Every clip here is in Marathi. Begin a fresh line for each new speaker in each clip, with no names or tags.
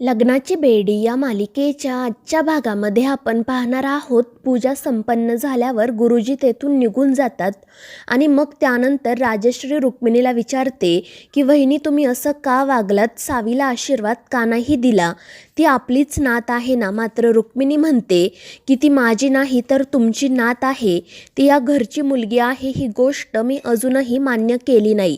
लग्नाची बेडी या मालिकेच्या आजच्या भागामध्ये आपण पाहणार आहोत. पूजा संपन्न झाल्यावर गुरुजी तेथून निघून जातात आणि मग त्यानंतर राजश्री रुक्मिणीला विचारते की वहिनी तुम्ही असं का वागलात? सावीला आशीर्वाद का नाही दिला? ती आपलीच नात आहे ना? मात्र रुक्मिणी म्हणते की ती माझी नाही तर तुमची नात आहे. ती या घरची मुलगी आहे. ही गोष्ट मी अजूनही मान्य केली नाही.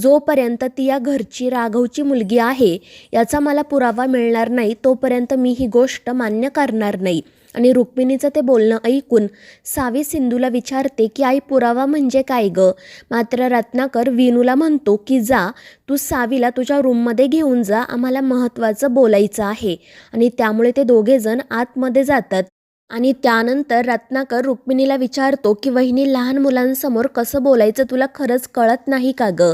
जोपर्यंत ती या घरची राघवची मुलगी आहे याचा मला पुरावा मिळणार नाही तोपर्यंत मी ही गोष्ट मान्य करणार नाही. आणि रुक्मिणीचं ते बोलणं ऐकून सावी सिंधूला विचारते की आई पुरावा म्हणजे काय ग? मात्र रत्नाकर विनूला म्हणतो की जा तू सावीला तुझ्या रूममध्ये घेऊन जा आम्हाला महत्त्वाचं बोलायचं आहे. आणि त्यामुळे ते दोघेजण आतमध्ये जातात. आणि त्यानंतर रत्नाकर रुक्मिणीला विचारतो की वहिनी लहान मुलांसमोर कसं बोलायचं तुला खरंच कळत नाही का ग?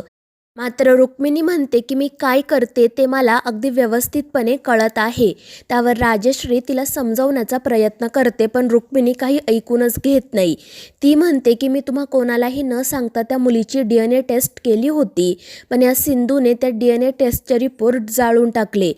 मात्र रुक्मिणी म्हणते की मी काय करते ते मला अगदी व्यवस्थितपणे कळत आहे. त्यावर राजश्री तिला समजवण्याचा प्रयत्न करते पण रुक्मिणी काही ऐकूनच घेत नाही. ती म्हणते की मी तुम्हा कोणालाही न सांगता त्या मुलीची डी एन ए टेस्ट केली होती पण या सिंधूने त्या डी एन ए टेस्टचे रिपोर्ट जाळून टाकले.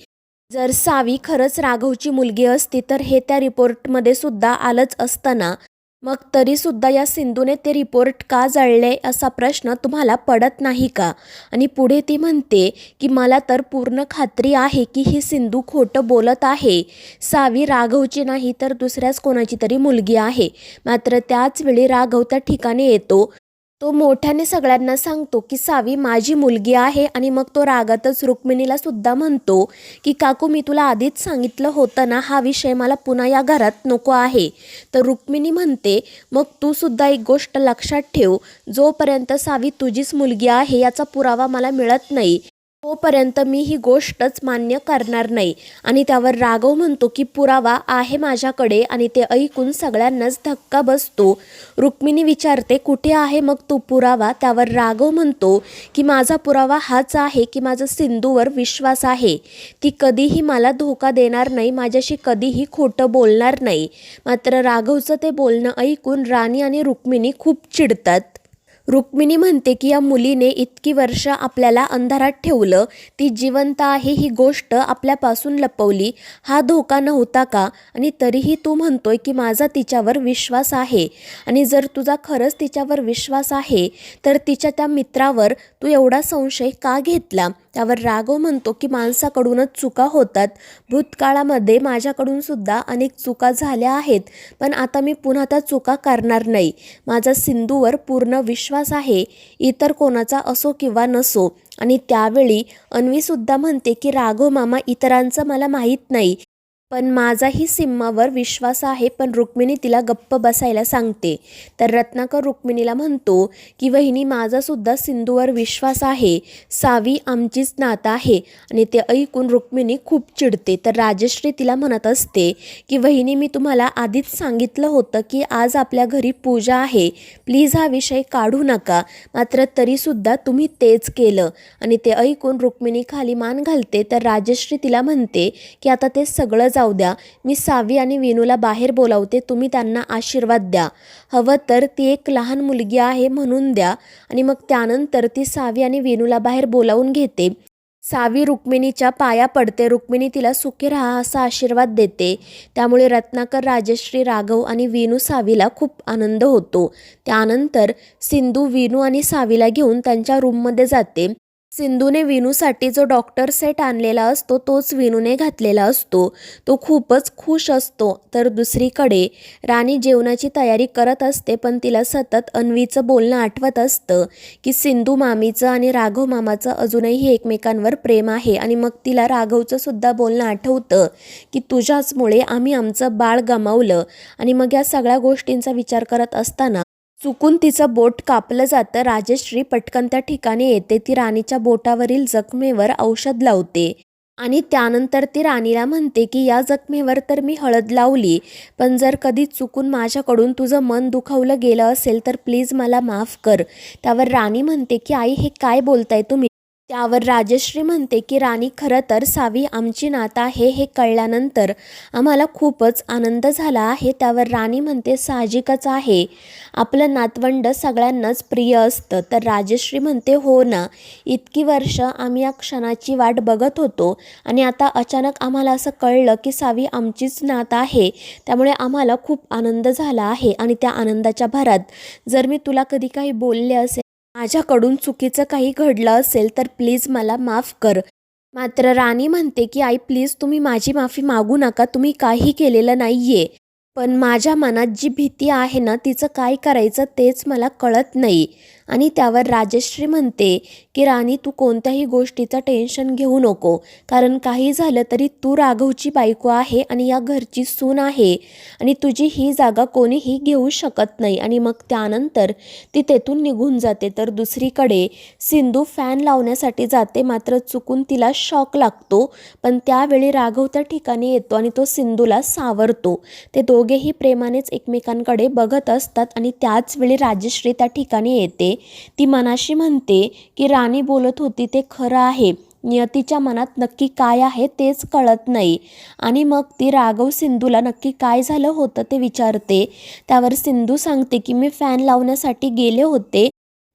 जर सावी खरंच राघवची मुलगी असती तर हे त्या रिपोर्टमध्ये सुद्धा आलंच असताना मग तरीसुद्धा या सिंधूने ते रिपोर्ट का जाळले असा प्रश्न तुम्हाला पडत नाही का? आणि पुढे ती म्हणते की मला तर पूर्ण खात्री आहे की ही सिंधू खोटं बोलत आहे. सावी राघवची नाही तर दुसऱ्याच कोणाची तरी मुलगी आहे. मात्र त्याच वेळी राघव त्या ठिकाणी येतो. तो मोठ्याने सगळ्यांना सांगतो की सावी माझी मुलगी आहे आणि मग तो रागातच रुक्मिणीला सुद्धा म्हणतो की काकू मी तुला आधीच सांगितलं होतं ना हा विषय मला पुन्हा या घरात नको आहे. तर रुक्मिणी म्हणते मग तू सुद्धा एक गोष्ट लक्षात ठेव जोपर्यंत सावी तुझीच मुलगी आहे याचा पुरावा मला मिळत नाही. तोपर्यंत मी ही गोष्टच मान्य करणार नाही. आणि त्यावर राघव म्हणतो की पुरावा आहे माझ्याकडे आणि ते ऐकून सगळ्यांनाच धक्का बसतो. रुक्मिणी विचारते कुठे आहे मग तो पुरावा? त्यावर राघव म्हणतो की माझा पुरावा हाच आहे की माझा सिंधूवर विश्वास आहे. ती कधीही मला धोका देणार नाही माझ्याशी कधीही खोटं बोलणार नाही. मात्र राघवचं ते बोलणं ऐकून राणी आणि रुक्मिणी खूप चिडतात. रुक्मिणी म्हणते की या मुलीने इतकी वर्ष आपल्याला अंधारात ठेवलं. ती जिवंत आहे ही गोष्ट आपल्यापासून लपवली. हा धोका नव्हता का? आणि तरीही तू म्हणतोय की माझा तिच्यावर विश्वास आहे. आणि जर तुझा खरंच तिच्यावर विश्वास आहे तर तिच्या त्या मित्रावर तू एवढा संशय का घेतला? त्यावर राघव म्हणतो की माणसाकडूनच चुका होतात. भूतकाळामध्ये माझ्याकडून सुद्धा अनेक चुका झाल्या आहेत पण आता मी पुन्हा त्या चुका करणार नाही. माझा सिंधूवर पूर्ण विश्वास आहे. इतर कोणाचा असो किंवा नसो आणि त्यावेळी अन्वीसुद्धा म्हणते की राघव मामा इतरांचं मला माहीत नाही. पण माझाही सिम्मावर विश्वास आहे पण रुक्मिणी तिला गप्प बसायला सांगते. तर रत्नाकर रुक्मिणीला म्हणतो की वहिनी माझासुद्धा सिंधूवर विश्वास आहे. सावी आमचीच नातं आहे. आणि ते ऐकून रुक्मिणी खूप चिडते. तर राजश्री तिला म्हणत असते की वहिनी मी तुम्हाला आधीच सांगितलं होतं की आज आपल्या घरी पूजा आहे. प्लीज हा विषय काढू नका. मात्र तरीसुद्धा तुम्ही तेच केलं. आणि ते ऐकून रुक्मिणी खाली मान घालते. तर राजश्री तिला म्हणते की आता ते सगळं जाऊ द्या. मी सावी आणि विनूला बाहेर बोलावते. तुम्ही त्यांना आशीर्वाद द्या. हवं तर ती एक लहान मुलगी आहे म्हणून द्या. आणि मग त्यानंतर ती सावी आणि विनूला बाहेर बोलावून घेते. सावी रुक्मिणीच्या पाया पडते. रुक्मिणी तिला सुखी राहा असा आशीर्वाद देते. त्यामुळे रत्नाकर राजश्री राघव आणि वेणू सावीला खूप आनंद होतो. त्यानंतर सिंधू वेणू आणि सावीला घेऊन त्यांच्या रूममध्ये जाते. सिंधूने विनूसाठी जो डॉक्टर सेट आणलेला असतो तोच विनूने घातलेला असतो. तो खूपच खुश असतो. तर दुसरीकडे राणी जेवणाची तयारी करत असते पण तिला सतत अन्वीचं बोलणं आठवत असतं की सिंधू मामीचं आणि राघव मामाचं अजूनही एकमेकांवर प्रेम आहे. आणि मग तिला राघवचं सुद्धा बोलणं आठवतं की तुझ्याचमुळे आम्ही आमचं बाळ गमावलं. आणि मग या सगळ्या गोष्टींचा विचार करत असताना चुकून तिचं बोट कापलं जातं. राजश्री पटकन त्या ठिकाणी येते. ती राणीच्या बोटावरील जखमेवर औषध लावते आणि त्यानंतर ती राणीला म्हणते की या जखमेवर तर मी हळद लावली पण जर कधी चुकून माझ्याकडून तुझं मन दुखावलं गेलं असेल तर प्लीज मला माफ कर. त्यावर राणी म्हणते की आई हे काय बोलताय तुम्ही? त्यावर राजश्री म्हणते की राणी खरं तर सावी आमची नात आहे हे कळल्यानंतर आम्हाला खूपच आनंद झाला आहे. त्यावर राणी म्हणते साहजिकच आहे. आपलं नातवंड सगळ्यांनाच प्रिय असतं. तर राजश्री म्हणते हो ना. इतकी वर्ष आम्ही या क्षणाची वाट बघत होतो आणि आता अचानक आम्हाला असं कळलं की सावी आमचीच नात आहे. त्यामुळे आम्हाला खूप आनंद झाला आहे आणि त्या आनंदाच्या भरात जर मी तुला कधी काही बोलले असेल माझ्याकडून चुकीचं काही घडलं असेल तर प्लीज मला माफ कर. मात्र राणी म्हणते की आई प्लीज तुम्ही माझी माफी मागू नका. तुम्ही काही केलेलं नाही आहे पण माझ्या मनात जी भीती आहे ना तिचं काय करायचं तेच मला कळत नाही. आणि त्यावर राजश्री म्हणते की राणी तू कोणत्याही गोष्टीचं टेन्शन घेऊ नको. कारण काही झालं तरी तू राघवची बायको आहे आणि या घरची सून आहे. आणि तुझी ही जागा कोणीही घेऊ शकत नाही. आणि मग त्यानंतर ती तेथून निघून जाते. तर दुसरीकडे सिंधू फॅन लावण्यासाठी जाते. मात्र चुकून तिला शॉक लागतो. पण त्यावेळी राघव त्या ठिकाणी येतो आणि तो सिंधूला सावरतो. ते दोघेही प्रेमानेच एकमेकांकडे बघत असतात आणि त्याच वेळी राजश्री त्या ठिकाणी येते. ती मनाशी म्हणते की राणी बोलत होती ते खरं आहे. नियतीच्या मनात नक्की काय आहे तेच कळत नाही. आणि मग ती राघव सिंधूला नक्की काय झालं होतं ते विचारते. त्यावर सिंधू सांगते की मी फॅन लावण्यासाठी गेले होते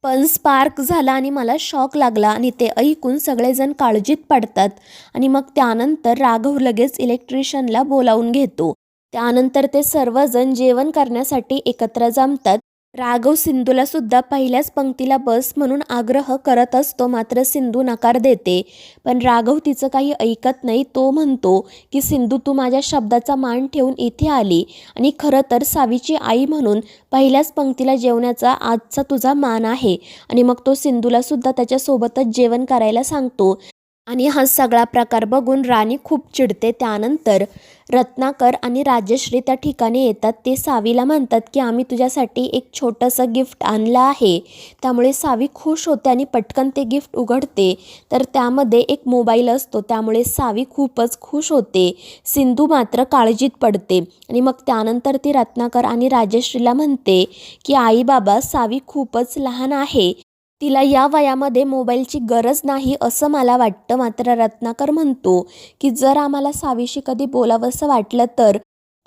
पण स्पार्क झाला आणि मला शॉक लागला आणि ते ऐकून सगळेजण काळजीत पडतात. आणि मग त्यानंतर राघव लगेच इलेक्ट्रिशियनला बोलावून घेतो. त्यानंतर ते सर्वजण जेवण करण्यासाठी एकत्र जमतात. राघव सिंधूला सुद्धा पहिल्याच पंक्तीला बस म्हणून आग्रह करत असतो मात्र सिंधू नकार देते. पण राघव तिचं काही ऐकत नाही तो म्हणतो की सिंधू तू माझ्या शब्दाचा मान ठेवून इथे आली आणि खरं तर सावीची आई म्हणून पहिल्याच पंक्तीला जेवण्याचा आजचा तुझा मान आहे. आणि मग तो सिंधूला सुद्धा त्याच्यासोबतच जेवण करायला सांगतो. आणि हा सगळा प्रकार बघून राणी खूप चिडते. त्यानंतर रत्नाकर आणि राजश्री त्या ठिकाणी येतात. ते सावीला म्हणतात की आम्ही तुझ्यासाठी एक छोटंसं गिफ्ट आणलं आहे. त्यामुळे सावी खुश होते आणि पटकन ते गिफ्ट उघडते. तर त्यामध्ये एक मोबाईल असतो. त्यामुळे सावी खूपच खुश होते. सिंधू मात्र काळजीत पडते. आणि मग त्यानंतर ती रत्नाकर आणि राजश्रीला म्हणते की आई बाबा सावी खूपच लहान आहे. तिला या वयामध्ये मोबाईलची गरज नाही असं मला वाटतं. मात्र रत्नाकर म्हणतो की जर आम्हाला सावीशी कधी बोलावंसं वाटलं तर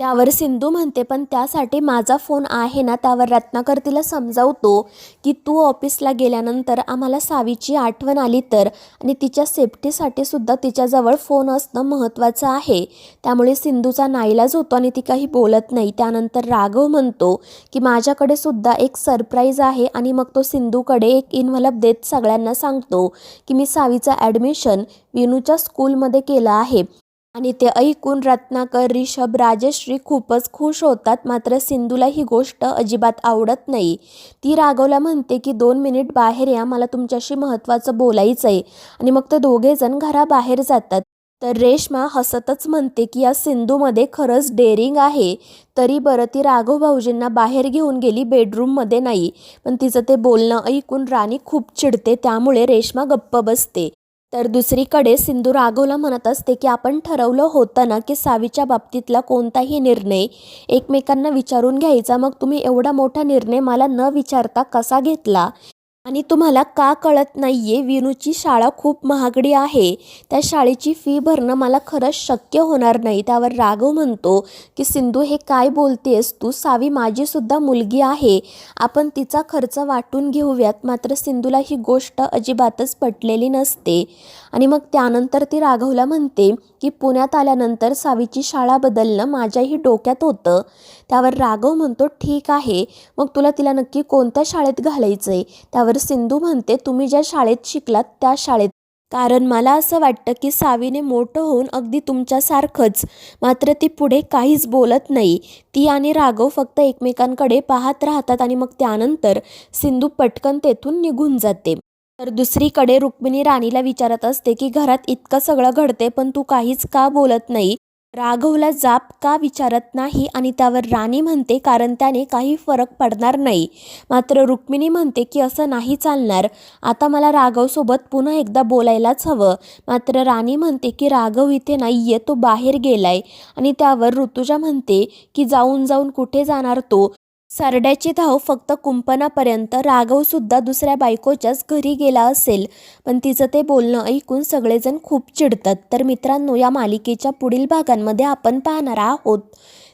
त्यावर सिंधू म्हणते पण त्यासाठी माझा फोन आहे ना त्यावर रत्नाकर तिला समजावतो की तू ऑफिसला गेल्यानंतर आम्हाला सावीची आठवण आली तर आणि तिच्या सेफ्टीसाठी सुद्धा तिच्याजवळ फोन असणं महत्त्वाचं आहे. त्यामुळे सिंधूचा नाईलाज होतो आणि ती काही बोलत नाही. त्यानंतर राघव म्हणतो की माझ्याकडे सुद्धा एक सरप्राईज आहे आणि मग तो सिंधूकडे एक इन्व्हलप देत सगळ्यांना सांगतो की मी सावीचं ॲडमिशन विनूच्या स्कूलमध्ये केलं आहे. आणि ते ऐकून रत्नाकर रिषभ राजश्री खूपच खुश होतात. मात्र सिंधूला ही गोष्ट अजिबात आवडत नाही. ती राघवला म्हणते की दोन मिनिट बाहेर या मला तुमच्याशी महत्त्वाचं बोलायचं आहे आणि मग ते दोघेजण घराबाहेर जातात. तर रेश्मा हसतच म्हणते की या सिंधूमध्ये खरंच डेअरिंग आहे. तरी बरं ती राघव भाऊजींना बाहेर घेऊन गेली बेडरूममध्ये नाही. पण तिचं ते बोलणं ऐकून राणी खूप चिडते त्यामुळे रेश्मा गप्प बसते. तर दुसरीकडे सिंधू राघवला म्हणत असते की आपण ठरवलं होतं ना की सावीच्या बाबतीतला कोणताही निर्णय एकमेकांना विचारून घ्यायचा. मग तुम्ही एवढा मोठा निर्णय मला न विचारता कसा घेतला? आणि तुम्हाला का कळत नाही आहे विनूची शाळा खूप महागडी आहे. त्या शाळेची फी भरणं मला खरंच शक्य होणार नाही. त्यावर राघव म्हणतो की सिंधू हे काय बोलतेस? तू सावी माझीसुद्धा मुलगी आहे. आपण तिचा खर्च वाटून घेऊयात. मात्र सिंधूला ही गोष्ट अजिबातच पटलेली नसते. आणि मग त्यानंतर ती राघवला म्हणते की पुण्यात आल्यानंतर सावीची शाळा बदलणं माझ्याही डोक्यात होतं. त्यावर राघव म्हणतो ठीक आहे. मग तुला तिला नक्की कोणत्या शाळेत घालायचं आहे त्यावर तर सिंधू म्हणते तुम्ही ज्या शाळेत शिकलात त्या शाळेत कारण मला असं वाटतं की सावीने मोठं होऊन अगदी तुमच्यासारखंच. मात्र ती पुढे काहीच बोलत नाही. ती आणि राघव फक्त एकमेकांकडे पाहत राहतात आणि मग त्यानंतर सिंधू पटकन तेथून निघून जाते. तर दुसरीकडे रुक्मिणी राणीला विचारत असते की घरात इतकं सगळं घडते पण तू काहीच का बोलत नाही? राघवला जाप का विचारत नाही आणि त्यावर राणी म्हणते कारण त्याने काही फरक पडणार नाही. मात्र रुक्मिणी म्हणते की असं नाही चालणार. आता मला राघवसोबत पुन्हा एकदा बोलायलाच हवं. मात्र राणी म्हणते की राघव इथे नाही आहे तो बाहेर गेलाय. आणि त्यावर ऋतुजा म्हणते की जाऊन जाऊन कुठे जाणार तो? सरड्याची धाव फक्त कुंपणापर्यंत राघवसुद्धा दुसऱ्या बायकोच्याच घरी गेला असेल. पण तिचं ते बोलणं ऐकून सगळेजण खूप चिडतात. तर मित्रांनो या मालिकेच्या पुढील भागांमध्ये आपण पाहणार आहोत.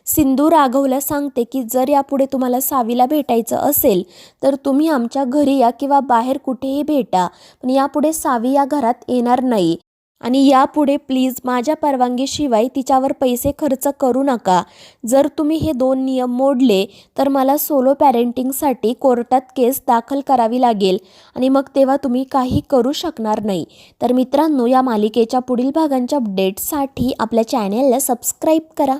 सिंधू राघवला सांगते की जर यापुढे तुम्हाला सावीला भेटायचं असेल तर तुम्ही आमच्या घरी या किंवा बाहेर कुठेही भेटा. पण यापुढे सावी या घरात येणार नाही. आणि यापुढे प्लीज माझ्या परवानगीशिवाय तिच्यावर पैसे खर्च करू नका. जर तुम्ही हे दोन नियम मोडले तर मला सोलो पॅरेंटिंगसाठी कोर्टात केस दाखल करावी लागेल आणि मग तेव्हा तुम्ही काही करू शकणार नाही. तर मित्रांनो या मालिकेच्या पुढील भागांच्या अपडेटसाठी आपल्या चॅनेलला सबस्क्राईब करा.